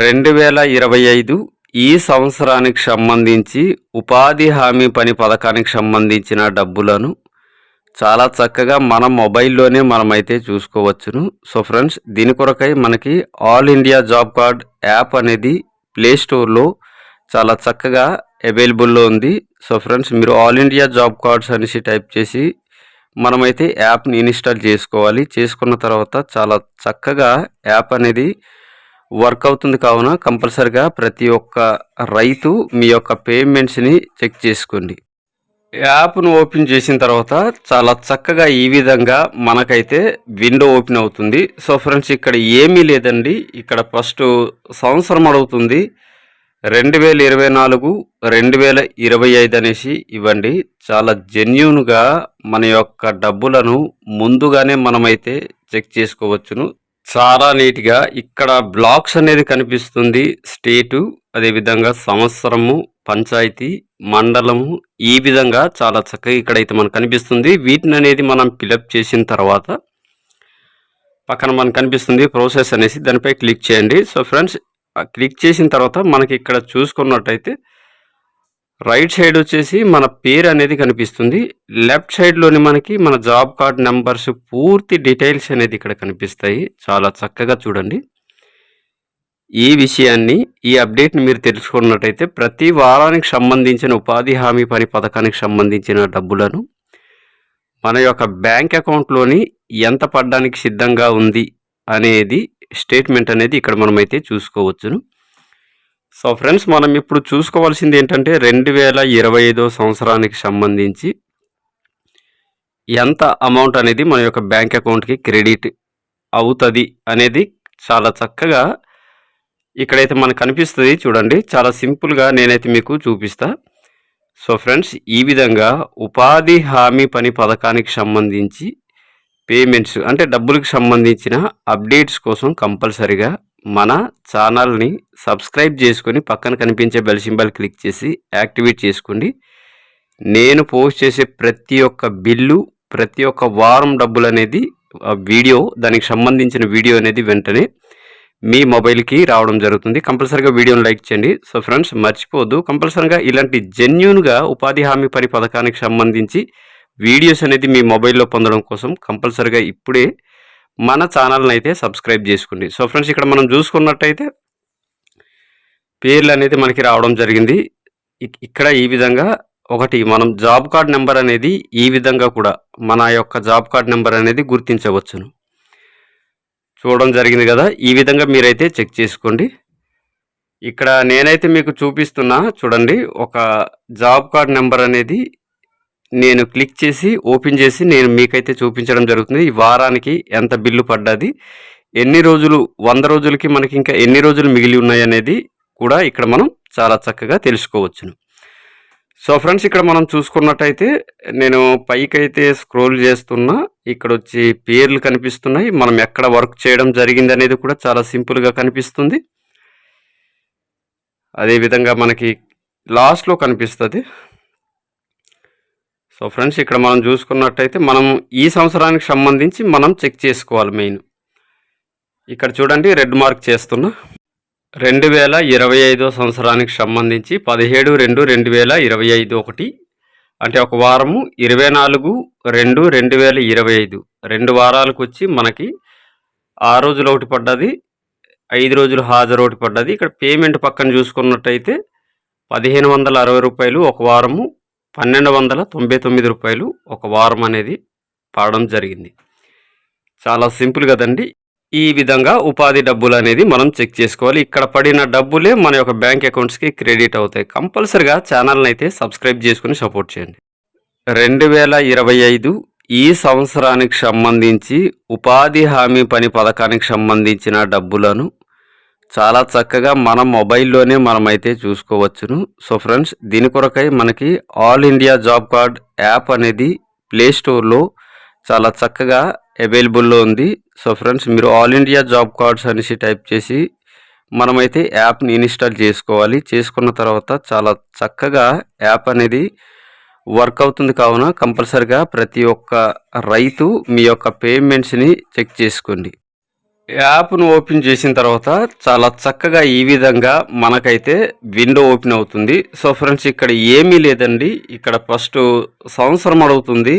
రెండు వేల ఇరవై ఐదు ఈ సంవత్సరానికి సంబంధించి ఉపాధి హామీ పని పథకానికి సంబంధించిన డబ్బులను చాలా చక్కగా మన మొబైల్లోనే మనమైతే చూసుకోవచ్చును. సో ఫ్రెండ్స్ దీని కొరకై మనకి all India job card app అనేది ప్లే స్టోర్లో చాలా చక్కగా అవైలబుల్లో ఉంది. సో ఫ్రెండ్స్ మీరు ఆల్ ఇండియా జాబ్ కార్డ్స్ అనేసి టైప్ చేసి మనమైతే యాప్ని ఇన్స్టాల్ చేసుకోవాలి. చేసుకున్న తర్వాత చాలా చక్కగా యాప్ అనేది వర్క్ అవుతుంది కావున కంపల్సరిగా ప్రతి ఒక్క రైతు మీ యొక్క పేమెంట్స్ని చెక్ చేసుకోండి. యాప్ను ఓపెన్ చేసిన తర్వాత చాలా చక్కగా ఈ విధంగా మనకైతే విండో ఓపెన్ అవుతుంది. సో ఫ్రెండ్స్ ఇక్కడ ఏమీ లేదండి. ఇక్కడ ఫస్ట్ సంవత్సరం అడుగుతుంది. రెండు వేల ఇరవై నాలుగు రెండు వేల ఇరవై ఐదు అనేసి ఇవ్వండి. చాలా జెన్యున్గా మన యొక్క డబ్బులను ముందుగానే మనమైతే చెక్ చేసుకోవచ్చును. చాలా నీట్గా ఇక్కడ బ్లాక్స్ అనేది కనిపిస్తుంది. స్టేటు అదేవిధంగా సంవత్సరము పంచాయతీ మండలము ఈ విధంగా చాలా చక్కగా ఇక్కడైతే మనకు కనిపిస్తుంది. వీటిని అనేది మనం ఫిలప్ చేసిన తర్వాత పక్కన మనకు కనిపిస్తుంది ప్రోసెస్ అనేసి. దానిపై క్లిక్ చేయండి. సో ఫ్రెండ్స్ క్లిక్ చేసిన తర్వాత మనకి ఇక్కడ చూసుకున్నట్టయితే రైట్ సైడ్ వచ్చేసి మన పేరు అనేది కనిపిస్తుంది. లెఫ్ట్ సైడ్లోని మనకి మన జాబ్ కార్డ్ నెంబర్స్ పూర్తి డీటెయిల్స్ అనేది ఇక్కడ కనిపిస్తాయి. చాలా చక్కగా చూడండి. ఈ విషయాన్ని ఈ అప్డేట్ని మీరు తెలుసుకున్నట్టయితే ప్రతి వారానికి సంబంధించిన ఉపాధి హామీ పని పథకానికి సంబంధించిన డబ్బులను మన యొక్క బ్యాంక్ అకౌంట్లోని ఎంత పడడానికి సిద్ధంగా ఉంది అనేది స్టేట్మెంట్ అనేది ఇక్కడ మనమైతే చూసుకోవచ్చును. సో ఫ్రెండ్స్ మనం ఇప్పుడు చూసుకోవాల్సింది ఏంటంటే రెండు వేల ఇరవై ఐదో సంవత్సరానికి సంబంధించి ఎంత అమౌంట్ అనేది మన యొక్క బ్యాంక్ అకౌంట్కి క్రెడిట్ అవుతుంది అనేది చాలా చక్కగా ఇక్కడైతే మనకు కనిపిస్తుంది. చూడండి చాలా సింపుల్గా నేనైతే మీకు చూపిస్తా. సో ఫ్రెండ్స్ ఈ విధంగా ఉపాధి హామీ పని పథకానికి సంబంధించి పేమెంట్స్ అంటే డబ్బులకు సంబంధించిన అప్డేట్స్ కోసం కంపల్సరిగా మన ఛానల్ని సబ్స్క్రైబ్ చేసుకొని పక్కన కనిపించే బెల్ సింబల్ క్లిక్ చేసి యాక్టివేట్ చేసుకోండి. నేను పోస్ట్ చేసే ప్రతి ఒక్క బిల్లు ప్రతి ఒక్క వారం డబ్బులు అనేది ఆ వీడియో దానికి సంబంధించిన వీడియో అనేది వెంటనే మీ మొబైల్కి రావడం జరుగుతుంది. కంపల్సరీగా వీడియోని లైక్ చేయండి. సో ఫ్రెండ్స్ మర్చిపోద్దు కంపల్సరీగా ఇలాంటి జెన్యున్గా ఉపాధి హామీ పని పథకానికి సంబంధించి వీడియోస్ అనేది మీ మొబైల్లో పొందడం కోసం కంపల్సరీగా ఇప్పుడే మన ఛానల్ని అయితే సబ్స్క్రైబ్ చేసుకోండి. సో ఫ్రెండ్స్ ఇక్కడ మనం చూసుకున్నట్టయితే పేర్లు అనేది మనకి రావడం జరిగింది. ఇక్కడ ఈ విధంగా ఒకటి మనం జాబ్ కార్డ్ నెంబర్ అనేది ఈ విధంగా కూడా మన యొక్క జాబ్ కార్డ్ నెంబర్ అనేది గుర్తించవచ్చును. చూడడం జరిగింది కదా ఈ విధంగా మీరైతే చెక్ చేసుకోండి. ఇక్కడ నేనైతే మీకు చూపిస్తున్నా చూడండి ఒక జాబ్ కార్డ్ నెంబర్ అనేది నేను క్లిక్ చేసి ఓపెన్ చేసి నేను మీకైతే చూపించడం జరుగుతుంది. ఈ వారానికి ఎంత బిల్లు పడ్డది ఎన్ని రోజులు వంద రోజులకి మనకి ఇంకా ఎన్ని రోజులు మిగిలి ఉన్నాయి అనేది కూడా ఇక్కడ మనం చాలా చక్కగా తెలుసుకోవచ్చును. సో ఫ్రెండ్స్ ఇక్కడ మనం చూసుకున్నట్టయితే నేను పైకైతే స్క్రోల్ చేస్తున్నా. ఇక్కడ వచ్చి పేర్లు కనిపిస్తున్నాయి. మనం ఎక్కడ వర్క్ చేయడం జరిగింది అనేది కూడా చాలా సింపుల్గా కనిపిస్తుంది. అదేవిధంగా మనకి లాస్ట్లో కనిపిస్తుంది. సో ఫ్రెండ్స్ ఇక్కడ మనం చూసుకున్నట్టయితే మనం ఈ సంవత్సరానికి సంబంధించి మనం చెక్ చేసుకోవాలి మెయిన్. ఇక్కడ చూడండి రెడ్ మార్క్ చేస్తున్నా. రెండు వేల ఇరవై ఐదో సంవత్సరానికి సంబంధించి పదిహేడు రెండు రెండు వేల ఇరవై ఐదు ఒకటి అంటే ఒక వారము ఇరవై నాలుగు రెండు రెండు వేల ఇరవై ఐదు. రెండు వారాలకు వచ్చి మనకి ఆ రోజులు ఒకటి పడ్డది ఐదు రోజులు హాజరు ఒకటి పడ్డది. ఇక్కడ పేమెంట్ పక్కన చూసుకున్నట్టయితే పదిహేను వందల అరవై రూపాయలు ఒక వారము పన్నెండు వందల తొంభై తొమ్మిది రూపాయలు ఒక వారం అనేది పడడం జరిగింది. చాలా సింపుల్ కదండి. ఈ విధంగా ఉపాధి డబ్బులు అనేది మనం చెక్ చేసుకోవాలి. ఇక్కడ పడిన డబ్బులే మన యొక్క బ్యాంక్ అకౌంట్స్కి క్రెడిట్ అవుతాయి. కంపల్సరిగా ఛానల్ని అయితే సబ్స్క్రైబ్ చేసుకుని సపోర్ట్ చేయండి. రెండు వేల ఇరవై ఐదు ఈ సంవత్సరానికి సంబంధించి ఉపాధి హామీ పని పథకానికి సంబంధించిన డబ్బులను చాలా చక్కగా మన మొబైల్లోనే మనమైతే చూసుకోవచ్చును. సో ఫ్రెండ్స్ దీని కొరకై మనకి all India job card app అనేది ప్లే స్టోర్లో చాలా చక్కగా అవైలబుల్లో ఉంది. సో ఫ్రెండ్స్ మీరు ఆల్ ఇండియా జాబ్ కార్డ్స్ అనేసి టైప్ చేసి మనమైతే యాప్ని ఇన్స్టాల్ చేసుకోవాలి. చేసుకున్న తర్వాత చాలా చక్కగా యాప్ అనేది వర్క్ అవుతుంది. కావున కంపల్సరిగా ప్రతి ఒక్క రైతు మీ యొక్క పేమెంట్స్ని చెక్ చేసుకోండి. యాప్ను ఓపెన్ చేసిన తర్వాత చాలా చక్కగా ఈ విధంగా మనకైతే విండో ఓపెన్ అవుతుంది. సో ఫ్రెండ్స్ ఇక్కడ ఏమీ లేదండి. ఇక్కడ ఫస్ట్ సంవత్సరం అడుగుతుంది.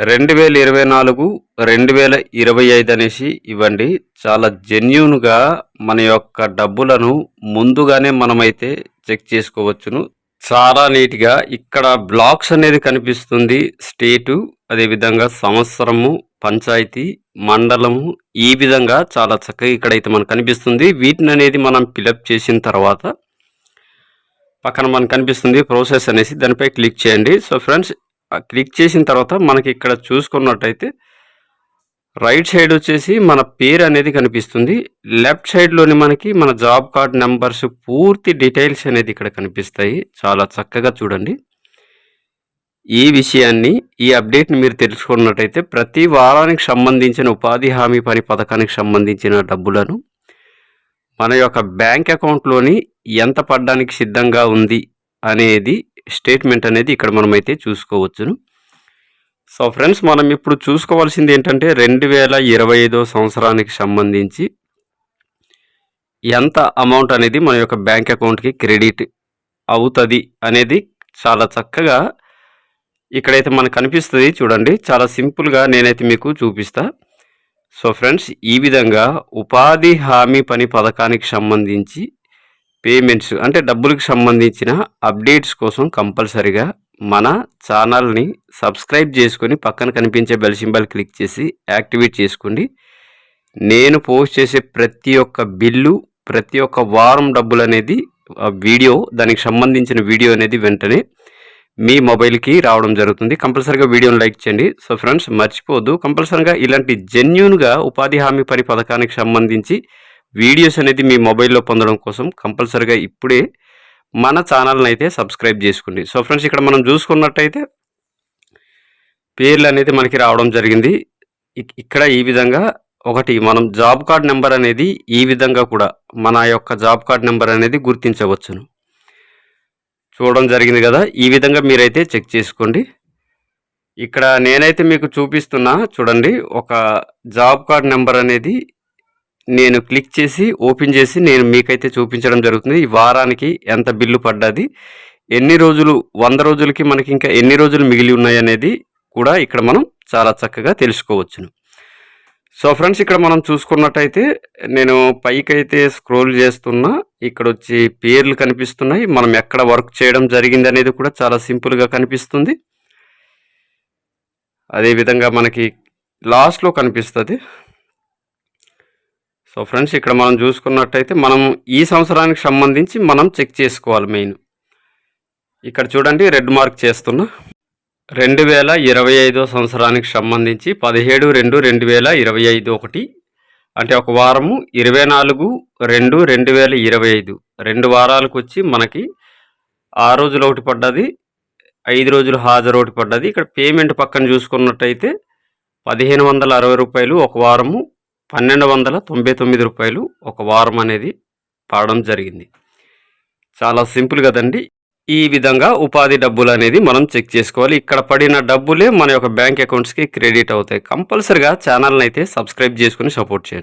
రెండు వేల ఇరవై నాలుగు రెండు వేల ఇరవై ఐదు అనేసి ఇవ్వండి. చాలా జెన్యున్గా మన యొక్క డబ్బులను ముందుగానే మనమైతే చెక్ చేసుకోవచ్చును. చాలా నీట్గా ఇక్కడ బ్లాక్స్ అనేది కనిపిస్తుంది. స్టేటు అదేవిధంగా సంవత్సరము పంచాయతీ మండలము ఈ విధంగా చాలా చక్కగా ఇక్కడైతే మనకు కనిపిస్తుంది. వీటిని అనేది మనం ఫిలప్ చేసిన తర్వాత పక్కన మనకు కనిపిస్తుంది ప్రోసెస్ అనేసి. దానిపై క్లిక్ చేయండి. సో ఫ్రెండ్స్ క్లిక్ చేసిన తర్వాత మనకి ఇక్కడ చూసుకున్నట్టయితే రైట్ సైడ్ వచ్చేసి మన పేరు అనేది కనిపిస్తుంది. లెఫ్ట్ సైడ్లోని మనకి మన జాబ్ కార్డ్ నెంబర్స్ పూర్తి డీటెయిల్స్ అనేది ఇక్కడ కనిపిస్తాయి. చాలా చక్కగా చూడండి. ఈ విషయాన్ని ఈ అప్డేట్ని మీరు తెలుసుకున్నట్టయితే ప్రతి వారానికి సంబంధించిన ఉపాధి హామీ పని పథకానికి సంబంధించిన డబ్బులను మన యొక్క బ్యాంక్ అకౌంట్లోని ఎంత పడడానికి సిద్ధంగా ఉంది అనేది స్టేట్మెంట్ అనేది ఇక్కడ మనమైతే చూసుకోవచ్చును. సో ఫ్రెండ్స్ మనం ఇప్పుడు చూసుకోవాల్సింది ఏంటంటే రెండు వేల ఇరవై ఐదో సంవత్సరానికి సంబంధించి ఎంత అమౌంట్ అనేది మన యొక్క బ్యాంక్ అకౌంట్కి క్రెడిట్ అవుతుంది అనేది చాలా చక్కగా ఇక్కడైతే మనకు కనిపిస్తుంది. చూడండి. చాలా సింపుల్గా నేనైతే మీకు చూపిస్తా. సో ఫ్రెండ్స్ ఈ విధంగా ఉపాధి హామీ పని పథకానికి సంబంధించి పేమెంట్స్ అంటే డబ్బులకు సంబంధించిన అప్డేట్స్ కోసం కంపల్సరిగా మన ఛానల్ని సబ్స్క్రైబ్ చేసుకొని పక్కన కనిపించే బెల్ సింబల్ క్లిక్ చేసి యాక్టివేట్ చేసుకోండి. నేను పోస్ట్ చేసే ప్రతి ఒక్క బిల్లు ప్రతి ఒక్క వారం డబ్బులు అనేది ఆ వీడియో దానికి సంబంధించిన వీడియో అనేది వెంటనే మీ మొబైల్కి రావడం జరుగుతుంది. కంపల్సరీగా వీడియోని లైక్ చేయండి. సో ఫ్రెండ్స్ మర్చిపోవద్దు. కంపల్సరీగా ఇలాంటి జెన్యున్గా ఉపాధి హామీ పని పథకానికి సంబంధించి వీడియోస్ అనేది మీ మొబైల్లో పొందడం కోసం కంపల్సరీగా ఇప్పుడే మన ఛానల్ని అయితే సబ్స్క్రైబ్ చేసుకోండి. సో ఫ్రెండ్స్ ఇక్కడ మనం చూసుకున్నట్టయితే పేర్లు అనేది మనకి రావడం జరిగింది. ఇక్కడ ఈ విధంగా ఒకటి మనం జాబ్ కార్డ్ నెంబర్ అనేది ఈ విధంగా కూడా మన యొక్క జాబ్ కార్డ్ నెంబర్ అనేది గుర్తించవచ్చును. చూడడం జరిగింది కదా? ఈ విధంగా మీరైతే చెక్ చేసుకోండి. ఇక్కడ నేనైతే మీకు చూపిస్తున్నా చూడండి ఒక జాబ్ కార్డ్ నెంబర్ అనేది నేను క్లిక్ చేసి ఓపెన్ చేసి నేను మీకైతే చూపించడం జరుగుతుంది. ఈ వారానికి ఎంత బిల్లు పడ్డది ఎన్ని రోజులు వంద రోజులకి మనకి ఇంకా ఎన్ని రోజులు మిగిలి ఉన్నాయి అనేది కూడా ఇక్కడ మనం చాలా చక్కగా తెలుసుకోవచ్చును. సో ఫ్రెండ్స్ ఇక్కడ మనం చూసుకున్నట్టయితే నేను పైకైతే స్క్రోల్ చేస్తున్నా. ఇక్కడ వచ్చి పేర్లు కనిపిస్తున్నాయి. మనం ఎక్కడ వర్క్ చేయడం జరిగింది అనేది కూడా చాలా సింపుల్గా కనిపిస్తుంది. అదేవిధంగా మనకి లాస్ట్లో కనిపిస్తుంది. సో ఫ్రెండ్స్ ఇక్కడ మనం చూసుకున్నట్టయితే మనం ఈ సంవత్సరానికి సంబంధించి మనం చెక్ చేసుకోవాలి మెయిన్. ఇక్కడ చూడండి రెడ్ మార్క్ చేస్తున్నా. రెండు వేల ఇరవై ఐదో సంవత్సరానికి సంబంధించి పదిహేడు రెండు రెండు వేల ఇరవై ఐదు ఒకటి అంటే ఒక వారము ఇరవై నాలుగు రెండు రెండు వేల ఇరవై ఐదు. రెండు వారాలకు వచ్చి మనకి ఆ రోజులు ఒకటి పడ్డది ఐదు రోజులు హాజరు ఒకటి పడ్డది. ఇక్కడ పేమెంట్ పక్కన చూసుకున్నట్టయితే పదిహేను వందల అరవై రూపాయలు ఒక వారము పన్నెండు వందల తొంభై తొమ్మిది రూపాయలు ఒక వారం అనేది పాడడం జరిగింది. చాలా సింపుల్ కదండి. ఈ విధంగా ఉపాధి డబ్బులు అనేది మనం చెక్ చేసుకోవాలి. ఇక్కడ పడిన డబ్బులే మన యొక్క బ్యాంక్ అకౌంట్స్కి క్రెడిట్ అవుతాయి. కంపల్సరిగా ఛానల్ని అయితే సబ్స్క్రైబ్ చేసుకుని సపోర్ట్ చేయండి.